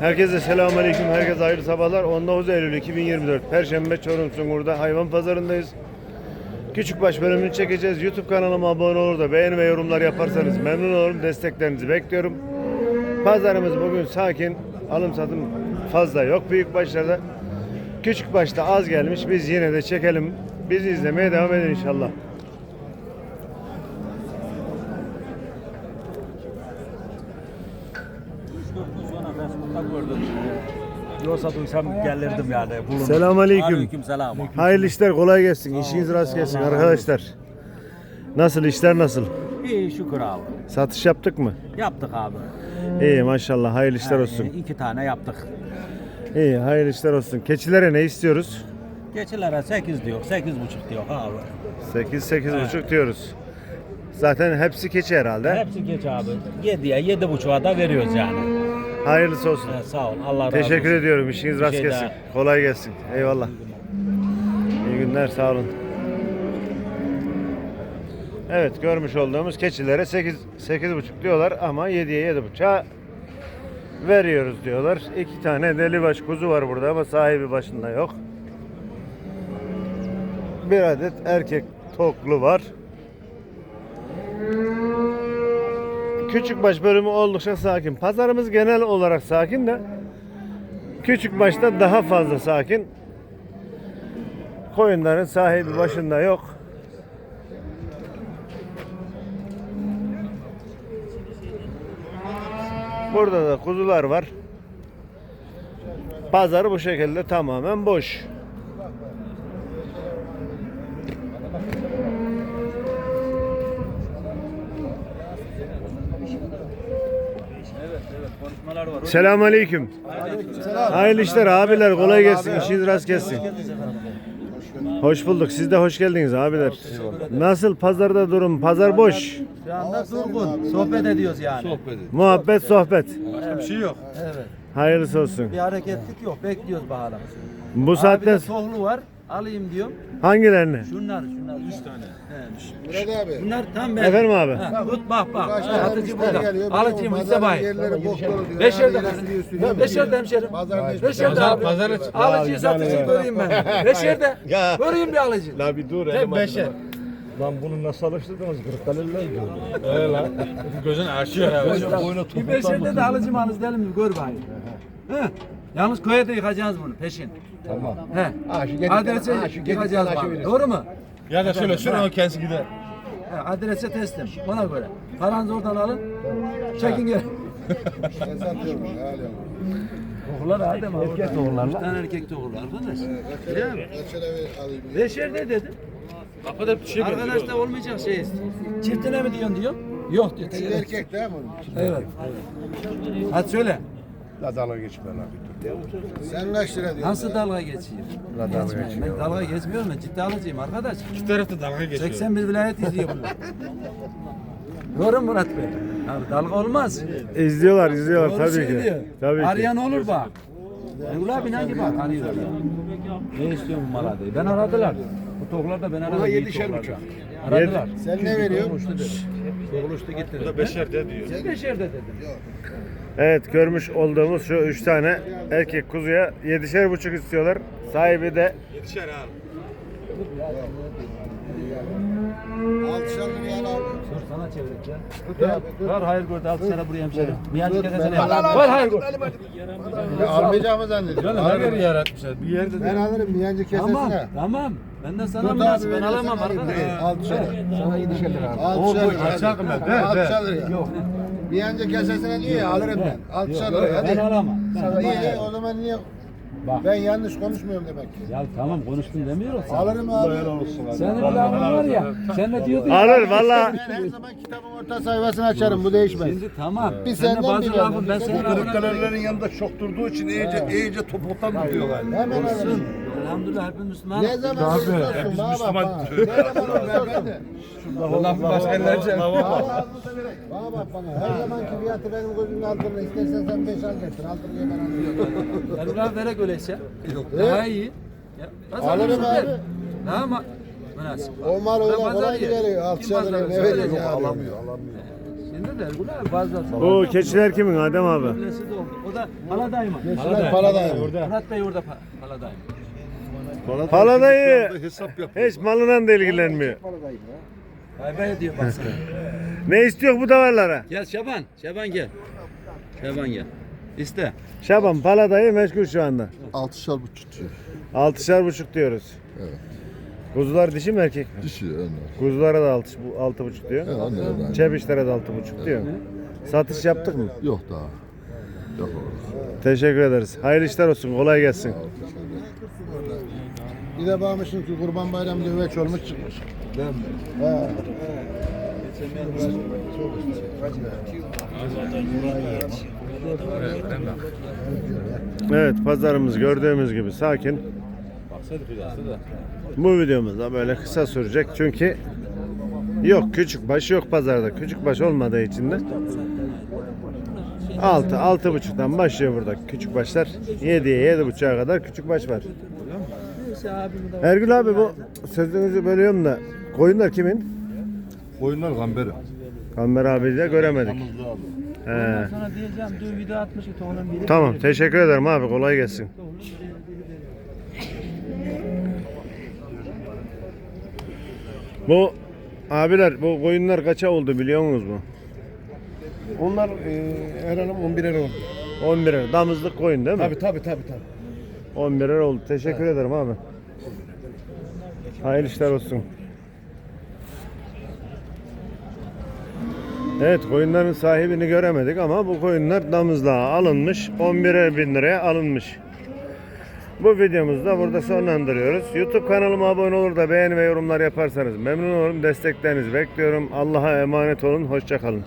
Herkese selamünaleyküm. Herkese hayırlı sabahlar. 19 Eylül 2024 Perşembe Çorum Sungur'da hayvan pazarındayız. Küçükbaş bölümünü çekeceğiz. YouTube kanalıma abone olur da beğeni ve yorumlar yaparsanız memnun olurum. Desteklerinizi bekliyorum. Pazarımız bugün sakin. Alım satım fazla yok büyük başlarda. Küçük başta az gelmiş. Biz yine de çekelim. Bizi izlemeye devam edin inşallah. Yoksa duysam gelirdim yani. Bulunur. Selamünaleyküm. Aleyküm selam. Hayırlı işler kolay gelsin. İşiniz rast gelsin arkadaşlar. Nasıl işler nasıl? İyi şükür abi. Satış yaptık mı? Yaptık abi. İyi maşallah hayırlı işler olsun. Yani iki tane yaptık. İyi hayırlı işler olsun. Keçilere ne istiyoruz? Geçilere 8 diyor, 8 buçuk diyor abi. 8 8 buçuk diyoruz. Zaten hepsi keçi herhalde. Hepsi geç abi. 7'ye 7 buçuğa da veriyoruz yani. Hayırlısı olsun. He, sağ ol. Allah razı olsun. Teşekkür ediyorum. İşiniz rast şey gelsin. daha. Kolay gelsin. Eyvallah. İyi günler sağ olun. Evet görmüş olduğumuz keçilere 8 8 buçuk diyorlar ama 7'ye 7 buçuğa veriyoruz diyorlar. İki tane delibaş kuzu var burada ama sahibi başında yok. Bir adet erkek toklu var. Küçükbaş bölümü oldukça sakin. Pazarımız genel olarak sakin de Küçükbaş'ta daha fazla sakin. Koyunların sahibi başında yok. Burada da kuzular var. Pazar bu şekilde tamamen boş. Konuşmalar var. Selamünaleyküm. Hayırlı işler abiler kolay gelsin. İşiniz rast gelsin. Hoş bulduk. Siz de hoş geldiniz abiler. Nasıl pazarda durum? Pazar boş. Şu anda durgun. Sohbet ediyoruz yani. Muhabbet, sohbet. Başka bir şey yok. Evet. Hayırlısı olsun. Bir hareketlik yok. Bekliyoruz bakalım. Bu Abi saatten de var. Alayım diyorum. hangilerini? Şunlar, şunlar. Üç tane. He. Murat abi. Bunlar tam ben. Efendim abi? Ha, tut bak bak. Satıcı müşteri burada. Alıcıyım. Beşerde. Her yere sürüyor, sürüyor. Beşerde hemşerim. Hiçbir Beşerde abi. Alıcıyı satıcıyı göreyim ben. Beşerde. Göreyim bir alıcı. La bir dur. Tek beşer. Lan bunu nasıl alıştırdınız? Kırıkkale'liler diyor. Gözün aşıyor abi. Bir beşerde de alıcı manız delim mi? Gör bakayım. He. Yalnız koya da yıkacağız bunu peşin. Tamam. He. Adrese yıkacağız bak. Doğru mu? Ya da şöyle sür o kendisi gider. He, adrese teslim. Bana göre. Paranızı oradan alın. Çekin gel. Ben satıyorum. hala. Tohullar Adem abi. Erkek tohullar. Bir tane erkek tohullar arkadaş. Lira ver- alayım? Beşerde dedim. Kapıda bir şey Arkadaş da olmayacak şey. Çiftine mi diyorsun diyor. Yok diyor. Erkek değil mi? Evet. Hadi söyle. Sen kaç lira diyorsun? Nasıl dalga geçiyor? Geçmeyin. Ben dalga geçmiyorum ben ciddi alıcıyım arkadaş. İki tarafta dalga geçiyor. 81 vilayet izliyor bunu. Doğru mu Murat Bey? Abi dalga olmaz. İzliyorlar, izliyorlar Doğru tabii söylüyor. ki. Tabii ki. Arayan olur bak. Ula bin hangi bak arıyorlar ya. Ne istiyor bu mala diye. Ben aradılar. Bu toklar da ben aradım. Buna yedişer buçuk. Aradılar. Sen ne veriyorsun? Tokluştu gitti. Bu da beşer de diyor. Beşer de dedim. Evet görmüş olduğumuz şu üç tane erkek kuzuya yedişer buçuk istiyorlar. Sahibi de Yetişer abi. Altışar liraya al abi. Dur sana çevirek ya. Var hayır gördü altı sene buraya hemşerim. Miyancı kesesine yap. Var hayır gördü. Ben almayacağımı zannediyorum. Her yeri yaratmışlar. Bir yerde Ben alırım bir yancı Tamam kesesine. tamam. Ben de sana Tut mı abi, ben alamam alayım. arkadaş. Altışar. Sana yedişer lira abi. Altışar boy lira. açarım ben. Ver, Altışar lira. Yok. Bir yancı kesesine diyor ya alırım ben. Lira. Ben Hadi. alamam. Niye? O zaman niye? Bak. Ben yanlış konuşmuyorum demek ki. Ya tamam konuştun demiyoruz. Alırım abi. Senin bir lafın var ya. Sen de diyordun. alır valla. Ben her zaman kitabın orta sayfasını açarım. Bu değişmez. Şimdi tamam. Bir Sen de senden bazı bir lafın ben senin Sen lafına Kırıkkale'lerin yanında çok durduğu için iyice iyice topuktan tutuyorlar. Hemen alırım. Elhamdülillah hepimiz Müslüman. Ne zaman olursa olsun Hepimiz bana bak Müslüman. bana. Ne zaman olursa olsun. Lafı başka ellerce. Bana bak bana bak bana. Her zamanki fiyatı benim gözümün altında. İstersen sen beş al getir. Altı liraya ben alıyorum. Elhamdülillah verek öyleyse. Daha iyi. Ya, Alırım alıyorsun abi. ver? Daha mı? Münasip. O mal öyle pazar kolay yerim. gideriyor. Kim liraya pazarı söyleyecek? vereceksin? Alamıyor. Şimdi de Ergun abi fazla. O keçiler kimin Adem abi? Öylesi de oldu. O da Paladayı mı? Geçtiler paladayım. Murat Bey orada pa- Paladayı. Paladayı hesap yapıyor. hiç malından da ilgilenmiyor. Ay be diyor baksana. Ne istiyor bu davarlara? gel Şaban. Şaban gel. Şaban gel. İste. Şaban paladayı meşgul şu anda. Altışar buçuk diyor. Altışar buçuk diyoruz. Evet. Kuzular dişi mi erkek mi? Dişi yani. Kuzulara da altı, bu altı buçuk diyor. Yani anne yani. Çebişlere de altı buçuk diyor. Satış yaptık mı? Yok daha. Yok. Teşekkür ederiz. Hayırlı işler olsun. Kolay gelsin. Bir de bakmışsın ki kurban bayramında üveç olmuş çıkmış. Evet pazarımız gördüğümüz gibi sakin. Bu videomuz da böyle kısa sürecek çünkü yok küçük baş yok pazarda. Küçük baş olmadığı için de 6 altı buçuktan başlıyor burada küçük başlar. 7'ye yedi buçuğa kadar küçük baş var. Ergül abi bu sözünüzü bölüyorum da koyunlar kimin? Koyunlar gamberi. Kamber abi de göremedik. He. Sana diyeceğim dün video atmış ki onun biri. Tamam teşekkür ederim abi kolay gelsin. Bu abiler bu koyunlar kaça oldu biliyor musunuz mu? Onlar e, her hanım 11 er oldu. 11 er. Damızlık koyun değil mi? Tabii tabii tabii. tabii. 11 er oldu. Teşekkür ederim abi. Hayırlı işler olsun. Evet koyunların sahibini göremedik ama bu koyunlar damızlığa alınmış. 11'er bin liraya alınmış. Bu videomuzu da burada sonlandırıyoruz. YouTube kanalıma abone olur da beğeni ve yorumlar yaparsanız memnun olurum. Desteklerinizi bekliyorum. Allah'a emanet olun. Hoşçakalın.